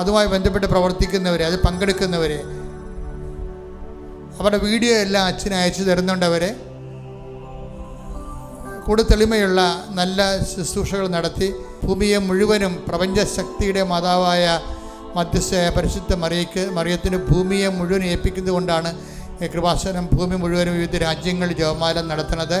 അതുമായി ബന്ധപ്പെട്ട് പ്രവർത്തിക്കുന്നവരെ അത് പങ്കെടുക്കുന്നവരെ. അവരുടെ വീഡിയോ എല്ലാം അച്ഛന് അയച്ചു തരുന്നുണ്ടവരെ കൂടുതൽ തെളിമയുള്ള നല്ല ശുശ്രൂഷകൾ നടത്തി ഭൂമിയെ മുഴുവനും പ്രപഞ്ചശക്തിയുടെ മാതാവായ മധ്യസ്ഥയായ പരിശുദ്ധ മറിയക്ക് മറിയത്തിന് ഭൂമിയെ മുഴുവൻ ഏൽപ്പിക്കുന്നതുകൊണ്ടാണ് കൃപാസനം ഭൂമി മുഴുവനും വിവിധ രാജ്യങ്ങളിൽ ജവമാല നടത്തുന്നത്.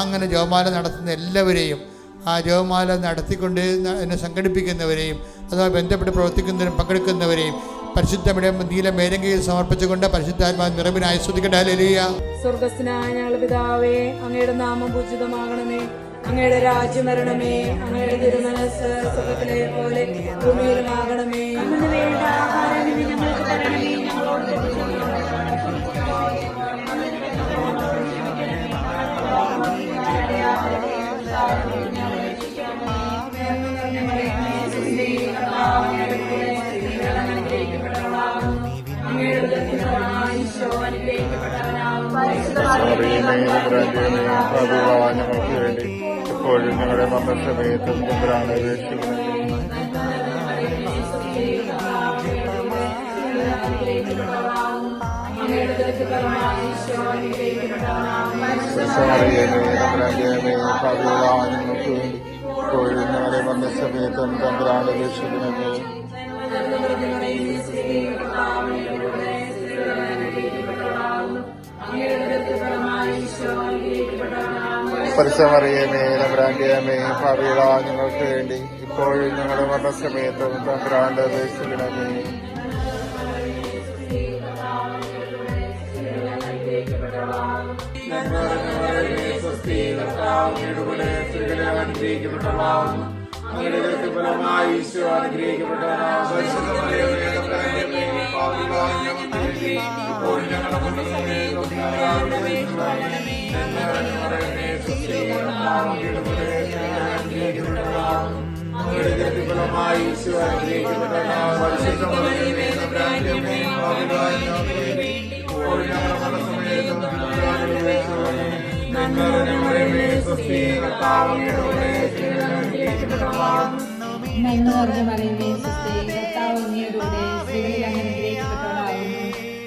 അങ്ങനെ ജോമാലം നടത്തുന്ന എല്ലാവരെയും ആ ജപമാല നടത്തിക്കൊണ്ട് എന്നെ സംഘടിപ്പിക്കുന്നവരെയും അതുമായി ബന്ധപ്പെട്ട് പ്രവർത്തിക്കുന്നവരും പങ്കെടുക്കുന്നവരെയും പരിശുദ്ധമിടെ നീല മേരങ്കയിൽ സമർപ്പിച്ചുകൊണ്ട് പരിശുദ്ധാത്മാ നിറവിനായി ആസ്വദിക്കട്ടെ ഹല്ലേലൂയ. സ്വർഗസ്നായ ഞങ്ങളുടെ പിതാവേ അങ്ങയുടെ നാമം പൂജിതമാകണമേ. അങ്ങയുടെ രാജ്യം വരണമേ. അങ്ങയുടെ തിരുമനസ് സ്വർഗത്തിലെ പോലെ ഭൂമിയിലുമാകണമേ ഞങ്ങൾക്ക് വേണ്ടി എപ്പോഴും ഞങ്ങളുടെ മരണസമയത്തും ചന്ദ്രാണ് അപേക്ഷിക്കുന്നത് ഞങ്ങൾക്ക് വേണ്ടി എപ്പോഴും ഞങ്ങളുടെ മരണസമയത്തും ചന്ദ്രാണ് അപേക്ഷിക്കുന്നത് പരിസമറിയമേ നമ്രാന്റിയമേ ഭാവികള ഞങ്ങൾക്ക് വേണ്ടി. ഇപ്പോഴും ഞങ്ങളുടെ മരണസമയത്തും തമ്പ്രാണ്ട് അപേക്ഷിക്കണമേ നന്മ നിറഞ്ഞ മറിയമേ സുസ്ഥേ കർത്താവ് അങ്ങയുടെ സ്ത്രീകളിൽ അങ്ങ് അനുഗ്രഹിക്കപ്പെട്ടവനാകുന്നു.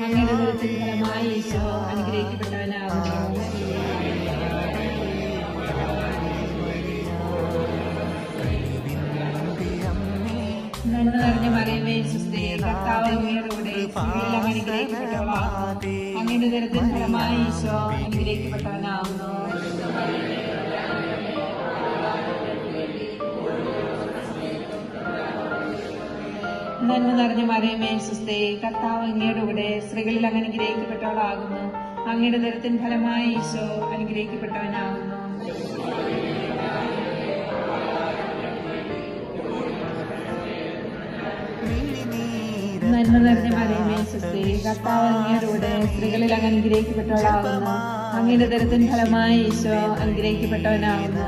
അങ്ങയുടെ ദുരിതത്തിൽ ഫലമായി ഈശോ അനുഗ്രഹിക്കപ്പെട്ടവനാകുന്നു. നന്മ നിറഞ്ഞ മറിയമേ സുസ്ഥേ കർത്താവ് അങ്ങയുടെ ദുരിതത്തിൽ ഫലമായി കൂടെ സ്ത്രീകളിൽ അങ്ങനെ അനുഗ്രഹിക്കപ്പെട്ടവളാകുന്നു. അങ്ങയുടെ ദരത്തിൻ ഫലമായി ഈശോ അനുഗ്രഹിക്കപ്പെട്ടവനാകുന്നു. നന്മ നിറഞ്ഞ മറിയമേ സുസ്ത്രീ കർത്താവ് അങ്ങയുടെ സ്ത്രീകളിൽ അങ്ങ് അനുഗ്രഹിക്കപ്പെട്ടവളാകുന്നു. അങ്ങയുടെ ദരത്തിൻ ഫലമായി ഈശോ അനുഗ്രഹിക്കപ്പെട്ടവനാകുന്നു.